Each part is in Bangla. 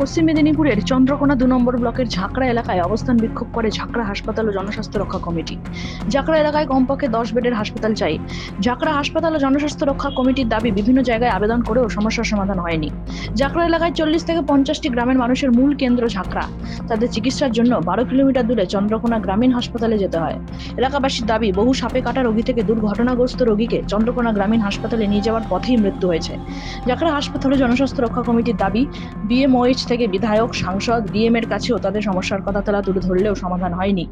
পশ্চিম মেদিনীপুরের চন্দ্রকোনা দু নম্বর ব্লকের ঝাঁকড়া এলাকায় অবস্থান বিক্ষোভ করে ঝাঁকড়া হাসপাতাল ও জনস্বাস্থ্য রক্ষা কমিটি। ঝাঁকড়া এলাকায় কমপক্ষে দশ বেডের হাসপাতাল চাই। ঝাঁকড়া হাসপাতাল ও জনস্বাস্থ্য রক্ষা কমিটির দাবি বিভিন্ন জায়গায় আবেদন করেও সমস্যার সমাধান হয়নি। ঝাঁকড়া এলাকায় চল্লিশ থেকে পঞ্চাশটি গ্রামের মানুষের মূল কেন্দ্র ঝাঁকড়া। তাদের চিকিৎসার জন্য বারো কিলোমিটার দূরে চন্দ্রকোনা গ্রামীণ হাসপাতালে যেতে হয়। এলাকাবাসীর দাবি, বহু সাপে কাটা রোগী থেকে দুর্ঘটনাগ্রস্ত রোগীকে চন্দ্রকোনা গ্রামীণ হাসপাতালে নিয়ে যাওয়ার পথেই মৃত্যু হয়েছে। ঝাঁকড়া হাসপাতালে জনস্বাস্থ্য রক্ষা কমিটির দাবি, বিএমওএইচ থেকে বিধায়ক, সাংসদ ডিএম এর কাছেও তাদের সমস্যার কথা তারা তুলে ধরলেও সমাধান হয়নি।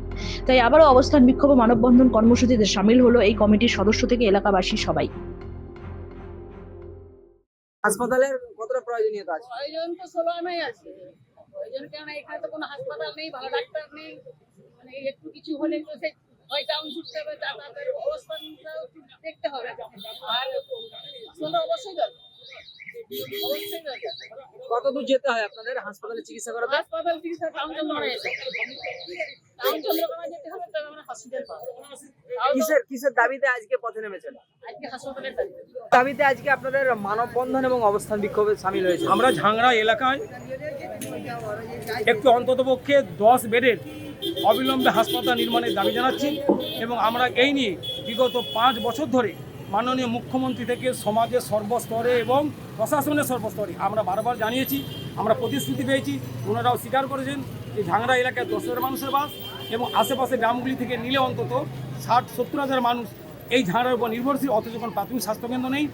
তাই আবারও অবস্থান বিক্ষোভ মানববন্ধন কর্মসূচিতে সামিল হলো এই কমিটির সদস্য থেকে এলাকাবাসী সবাই। হাসপাতালের প্রয়োজনীয়তা আছে। প্রয়োজন তো ষোলো আনাই আছে। প্রয়োজন কেন এখানে তো কোনো হাসপাতাল নেই ভালো ডাক্তার নেই। মানে একটু কিছু হলে তো সেই হয় টাউন ছুটতে হবে যাতায়াতের অবস্থানটাও দেখতে হবে। আর ষোলো অবশ্যই দরকার। অবশ্যই কত দূর যেতে হয় আপনাদের হাসপাতালে চিকিৎসা করাতে? হাসপাতাল চিকিৎসা টাউন চন্দ্রকোনা এসে টাউন চন্দ্রকোনা যেতে হবে তবে আমরা হসপিটাল পাবো কিসের কিসের দাবিতে আজকে পথে নেমেছেন? আজকে দাবিতে। আজকে আপনাদের মানববন্ধন এবং অবস্থান বিক্ষোভে সামিল হয়েছে। আমরা ঝাংরা এলাকায় একটু অন্ততপক্ষে দশ বেডের অবিলম্বে হাসপাতাল নির্মাণের দাবি জানাচ্ছি এবং আমরা এই নিয়ে বিগত পাঁচ বছর ধরে মাননীয় মুখ্যমন্ত্রী থেকে সমাজের সর্বস্তরে এবং প্রশাসনের সর্বস্তরে আমরা বারবার জানিয়েছি আমরা প্রতিশ্রুতি পেয়েছি ওনারাও স্বীকার করেছেন যে ঝাংরা এলাকায় দশ মানুষের বাস এবং আশেপাশে গ্রামগুলি থেকে নিলে অন্তত ষাট, সত্তর হাজার মানুষ এই ঝাড়ার উপর নির্ভরশীল, অথচ কোনো প্রাথমিক স্বাস্থ্যকেন্দ্র নেই।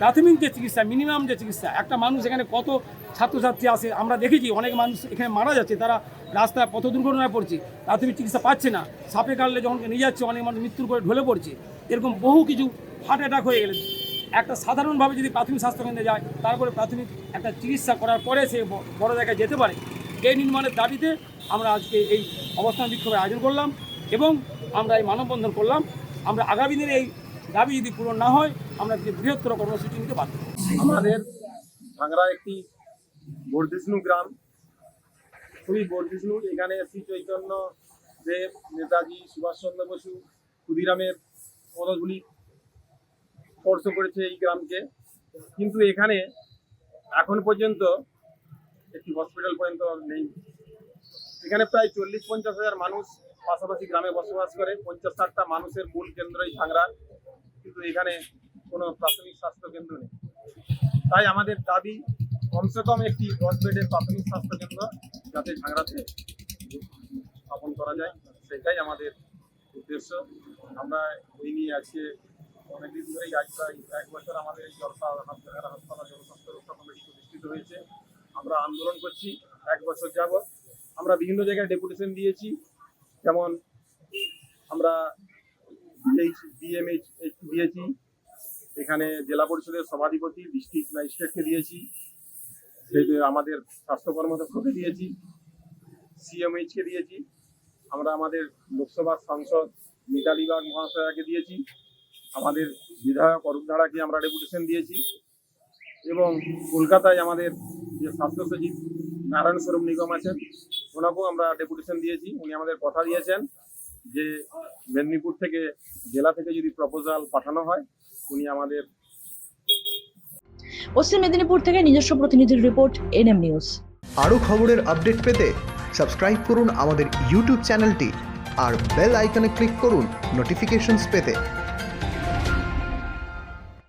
প্রাথমিক যে চিকিৎসা মিনিমাম যে চিকিৎসা, একটা মানুষ এখানে কত ছাত্রছাত্রী আসে আমরা দেখেছি অনেক মানুষ এখানে মারা যাচ্ছে, তারা রাস্তায় পথ দুর্ঘটনায় পড়ছে, প্রাথমিক চিকিৎসা পাচ্ছে না। সাপে কাটলে যখন নিয়ে যাচ্ছে, অনেক মানুষ মৃত্যুর করে ঢলে পড়ছে। এরকম বহু কিছু হার্ট অ্যাটাক হয়ে গেলে। একটা সাধারণভাবে যদি প্রাথমিক স্বাস্থ্যকেন্দ্রে যায়, তারপরে প্রাথমিক একটা চিকিৎসা করার পরে সে বড় জায়গায় যেতে পারে। এই নির্মাণের দাবিতে আমরা আজকে এই অবস্থান বিক্ষোভের আয়োজন করলাম। এবং আমরা এই মানববন্ধন করলাম। আমরা আগামী দিনে এই দাবি যদি পূরণ না হয়, আমরা যে বৃহত্তর কর্মসূচি নিতে পারব আমাদের ভাঙড়া একটি বর্ধিষ্ণু গ্রাম। খুবই বর্ধিষ্ণু। এখানে শ্রী চৈতন্য দেব, নেতাজি, সুভাষচন্দ্র বসু, ক্ষুদিরামের পদগুলি স্পর্শ করেছে এই গ্রামকে। কিন্তু এখানে এখন পর্যন্ত একটি হসপিটাল পর্যন্ত নেই। এখানে প্রায় চল্লিশ পঞ্চাশ হাজার মানুষ পাশাপাশি গ্রামে বসবাস করে। পঞ্চাশ ষাটটা মানুষের মূল কেন্দ্রই ভাঙড়া। কিন্তু এখানে কোনো প্রাথমিক স্বাস্থ্য কেন্দ্র নেই। তাই আমাদের দাবি, কমসে কম একটি দশ বেডের প্রাথমিক স্বাস্থ্য কেন্দ্র যাতে ঝাংড়াতে স্থাপন করা যায়। সেটাই আমাদের উদ্দেশ্য। আমরা এই নিয়ে আজকে অনেকদিন ধরেই আজ প্রায় এক বছর আমাদের এই হাসপাতাল জনস্বাস্থ্য রক্ষা কমিটি প্রতিষ্ঠিত হয়েছে। আমরা আন্দোলন করছি, এক বছর যাবৎ। আমরা বিভিন্ন জায়গায় ডেপুটেশন দিয়েছি। যেমন আমরা দিয়েছি। এখানে জেলা পরিষদের সভাধিপতি, ডিস্ট্রিক্ট ম্যাজিস্ট্রেটকে দিয়েছি। আমাদের স্বাস্থ্য কর্মদক্ষকে দিয়েছি। সিএমএইচকে দিয়েছি। আমরা আমাদের লোকসভার সাংসদ মিতালি বাগ মহাশয়াকে দিয়েছি। আমাদের বিধায়ক অরূপ ধারাকে আমরা ডেপুটেশন দিয়েছি। এবং কলকাতায় আমাদের যে স্বাস্থ্য সচিব নারায়ণ স্বরূপ নিগম আছেন ওনাকেও আমরা ডেপুটেশন দিয়েছি। উনি আমাদের কথা দিয়েছেন যে মেদিনীপুর থেকে জেলা থেকে যদি প্রপোজাল পাঠানো হয় উনি আমাদের পশ্চিম মেদিনীপুর থেকে নিজস্ব প্রতিনিধির রিপোর্ট এনএম নিউজ। আরও খবরের আপডেট পেতে সাবস্ক্রাইব করুন আমাদের ইউটিউব চ্যানেলটি আর বেল আইকনে ক্লিক করুন নোটিফিকেশনস পেতে।